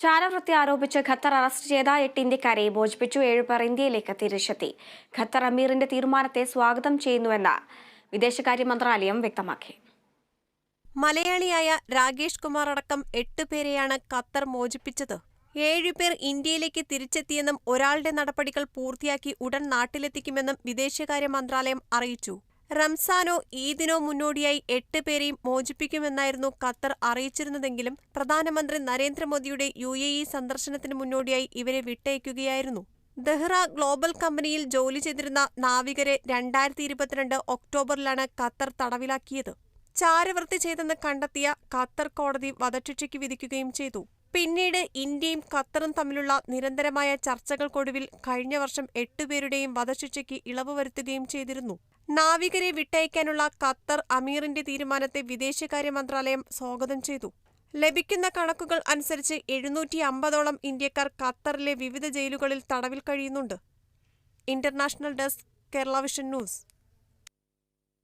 ചാരവൃത്തി ആരോപിച്ച് Qatar arrest ചെയ്ത എട്ട് ഇന്ത്യക്കാരെ മോചിപ്പിച്ചു ഏഴുപേർ ഇന്ത്യയിലേക്ക് തിരിച്ചെത്തി. ഖത്തർ അമീറിന്റെ തീരുമാനത്തെ സ്വാഗതം ചെയ്യുന്നുവെന്ന് വിദേശകാര്യ മന്ത്രാലയം വ്യക്തമാക്കി. മലയാളിയായ രാകേഷ് കുമാർ അടക്കം എട്ട് പേരെയാണ് ഖത്തർ മോചിപ്പിച്ചത്. ഏഴുപേർ ഇന്ത്യയിലേക്ക് തിരിച്ചെത്തിയെന്നും ഒരാളുടെ നടപടികൾ പൂർത്തിയാക്കി ഉടൻ നാട്ടിലെത്തിക്കുമെന്നും വിദേശകാര്യ മന്ത്രാലയം അറിയിച്ചു. റംസാനോ ഈദിനോ മുന്നോടിയായി എട്ട് പേരെയും മോചിപ്പിക്കുമെന്നായിരുന്നു ഖത്തർ അറിയിച്ചിരുന്നതെങ്കിലും പ്രധാനമന്ത്രി നരേന്ദ്രമോദിയുടെ യു എ ഇ സന്ദർശനത്തിന് മുന്നോടിയായി ഇവരെ വിട്ടയക്കുകയായിരുന്നു. ദഹ്റ ഗ്ലോബൽ കമ്പനിയിൽ ജോലി ചെയ്തിരുന്ന നാവികരെ രണ്ടായിരത്തി ഇരുപത്തിരണ്ട് ഒക്ടോബറിലാണ് ഖത്തർ തടവിലാക്കിയത്. ചാരവൃത്തി ചെയ്തെന്ന് കണ്ടെത്തിയ ഖത്തർ കോടതി വധശിക്ഷയ്ക്ക് വിധിക്കുകയും ചെയ്തു. പിന്നീട് ഇന്ത്യയും ഖത്തറും തമ്മിലുള്ള നിരന്തരമായ ചർച്ചകൾക്കൊടുവിൽ കഴിഞ്ഞ വർഷം എട്ടുപേരുടെയും വധശിക്ഷയ്ക്ക് ഇളവ് വരുത്തുകയും ചെയ്തിരുന്നു. നാവികരെ വിട്ടയക്കാനുള്ള ഖത്തർ അമീറിന്റെ തീരുമാനത്തെ വിദേശകാര്യ മന്ത്രാലയം സ്വാഗതം ചെയ്തു. ലഭിക്കുന്ന കണക്കുകൾ അനുസരിച്ച് എഴുന്നൂറ്റി അമ്പതോളം ഇന്ത്യക്കാർ ഖത്തറിലെ വിവിധ ജയിലുകളിൽ തടവിൽ കഴിയുന്നുണ്ട്. International desk Kerala vision news.